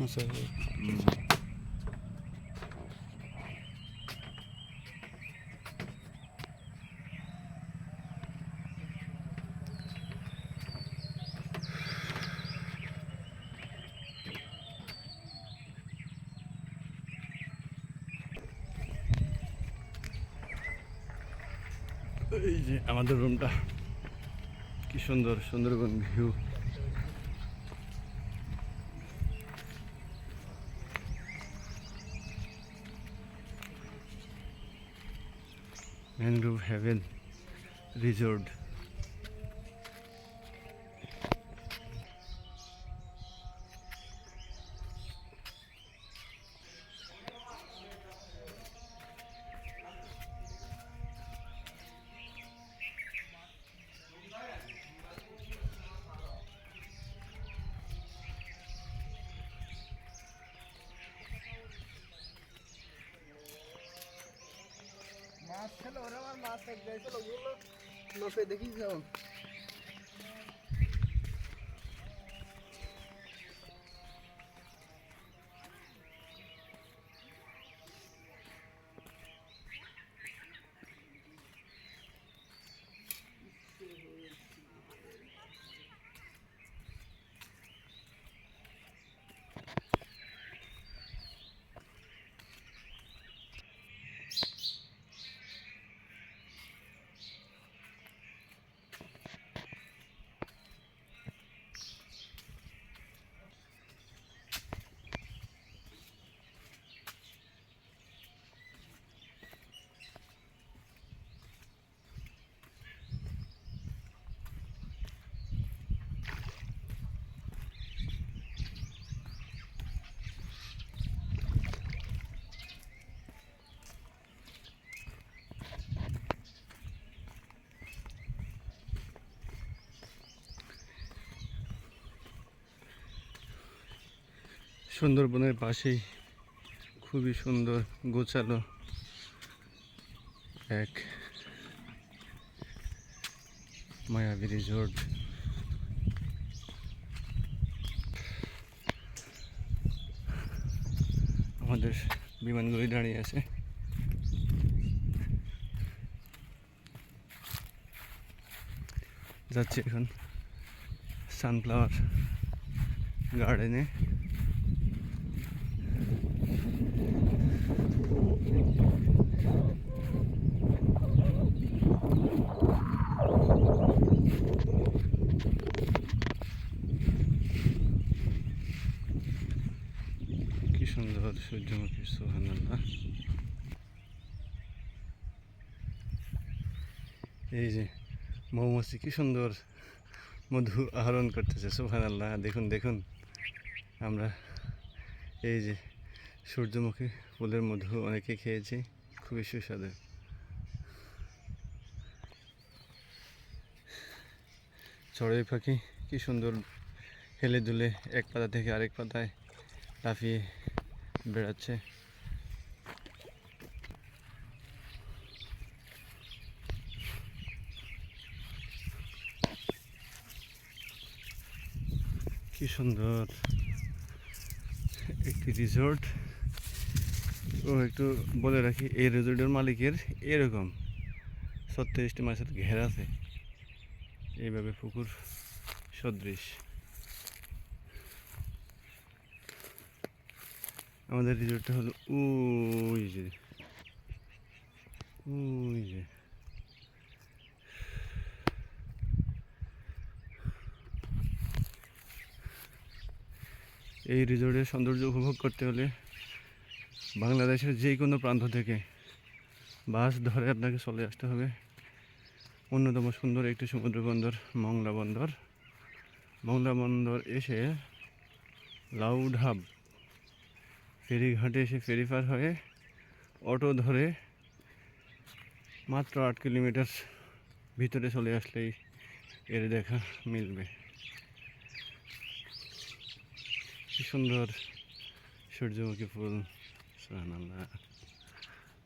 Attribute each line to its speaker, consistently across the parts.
Speaker 1: এই যে আমাদের রুমটা কি সুন্দর Sundarban view mangrove haven resort
Speaker 2: ছিল ওরা আমার মাছ এক গেছিল ওগুলো লোকে দেখি যেমন
Speaker 1: সুন্দরবনের পাশেই খুবই সুন্দর গোছালো এক মায়াবী রিসোর্ট। আমাদের বিমানগুলি দাঁড়িয়ে আছে। যাচ্ছে এখন সানফ্লাওয়ার গার্ডেনে কি সুন্দর সূর্যমুখী সোহানাল্লাহ এই যে মৌমাছি, কি সুন্দর মধু আহরণ করতেছে সোহান আল্লাহ দেখুন দেখুন, আমরা এই যে সূর্যমুখী ফুলের মধু অনেকে খেয়েছি, খুবই সুস্বাদু। চড়ুই পাখি, কি সুন্দর হেলে দুলে এক পাতা থেকে আরেক পাতায় লাফিয়ে বেড়াচ্ছে। কি সুন্দর। একটি রিসোর্ট। ও একটু বলে রাখি, এই রিসোর্টের মালিকের এরকম ছত্রিশটি মাছের ঘেরা আছে। এইভাবে পুকুর সদৃশ। আমাদের রিসোর্টটা হলো ওই যে ওই যে। এই রিসোর্টের সৌন্দর্য উপভোগ করতে হলে বাংলাদেশের যে কোনো প্রান্ত থেকে বাস ধরে আপনাকে চলে আসতে হবে। অন্যতম সুন্দর একটি সমুদ্র বন্দর মংলা বন্দর। মংলা বন্দর এসে লাউডহাব ফেরিঘাটে এসে ফেরি পার হয়ে অটো ধরে মাত্র আট কিলোমিটার ভিতরে চলে আসলেই এর দেখা মিলবে। কি সুন্দর সূর্যমুখী ফুল। সুবহানাল্লাহ।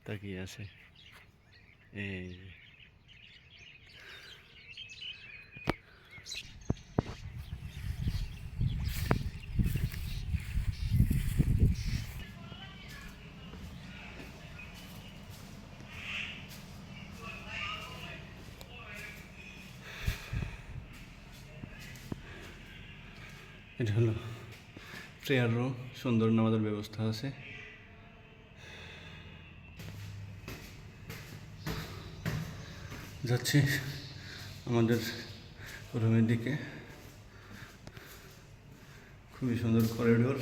Speaker 1: তাকিয়ে আছে। এই এটা হলো প্রেয়ার রুম সুন্দর নামাজের ব্যবস্থা আছে। যাচ্ছি আমাদের রুমের দিকে। খুবই সুন্দর করিডোর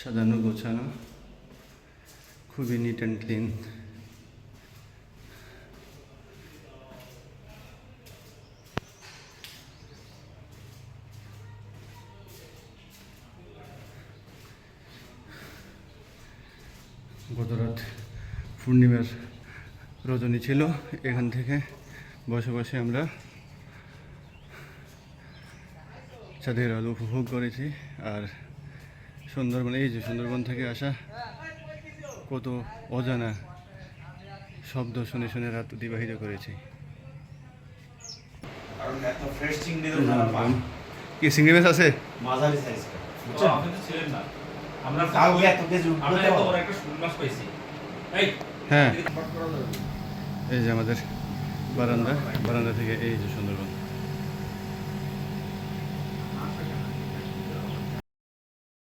Speaker 1: সাজানো গোছানো, খুবই নিট অ্যান্ড ক্লিন গতরাত পূর্ণিমার রজনী ছিল এখান থেকে বসে বসে আমরা চাঁদের আলো উপভোগ করেছি। আর সুন্দরবন এই যে সুন্দরবন থেকে আসা কত অজানা শব্দ শুনে শুনে রাত অতিবাহিত করেছি। কি চিংড়ি মাছ আছে?
Speaker 3: মাঝারি সাইজ
Speaker 4: আপনি তো ছিলেন না। আমরা
Speaker 3: তাও এত কেজি
Speaker 4: আমরা এত বড় একটা শোল মাছ পাইছি। এই
Speaker 1: হ্যাঁ। এই যে আমাদের বারান্দা বারান্দা থেকে এই যে সুন্দরবন।